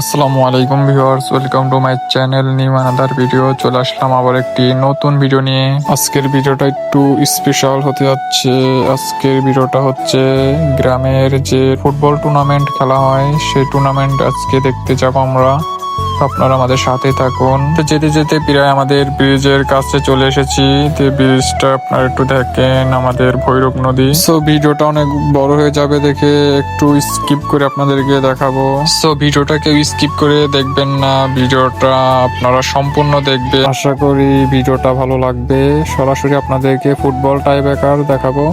আসসালামু আলাইকুম viewers, welcome to my channel new another video. চলে আসলাম আবার একটি নতুন ভিডিও নিয়ে। আজকের ভিডিওটা একটু স্পেশাল হতে যাচ্ছে। আজকের ভিডিওটা হচ্ছে গ্রামের যে ফুটবল টুর্নামেন্ট খেলা হয়, সেই টুর্নামেন্ট আজকে দেখতে যাব আমরা। আপনারা আমাদের সাথে থাকুন। তো যেতে যেতে প্রায় আমাদের ব্রিজের কাছে চলে এসেছি। তো ব্রিজটা আপনারা একটু দেখেন আমাদের ভৈরব নদী। সো ভিডিওটা অনেক বড় হয়ে যাবে দেখে একটু স্কিপ করে আপনাদেরকে দেখাবো। সো ভিডিওটা কেউ স্কিপ করে দেখবেন না ভিডিওটা আপনারা সম্পূর্ণ দেখবেন। আশা করি ভিডিওটা ভালো লাগবে। সরাসরি আপনাদেরকে ফুটবল টাই ব্যাকার দেখাবো।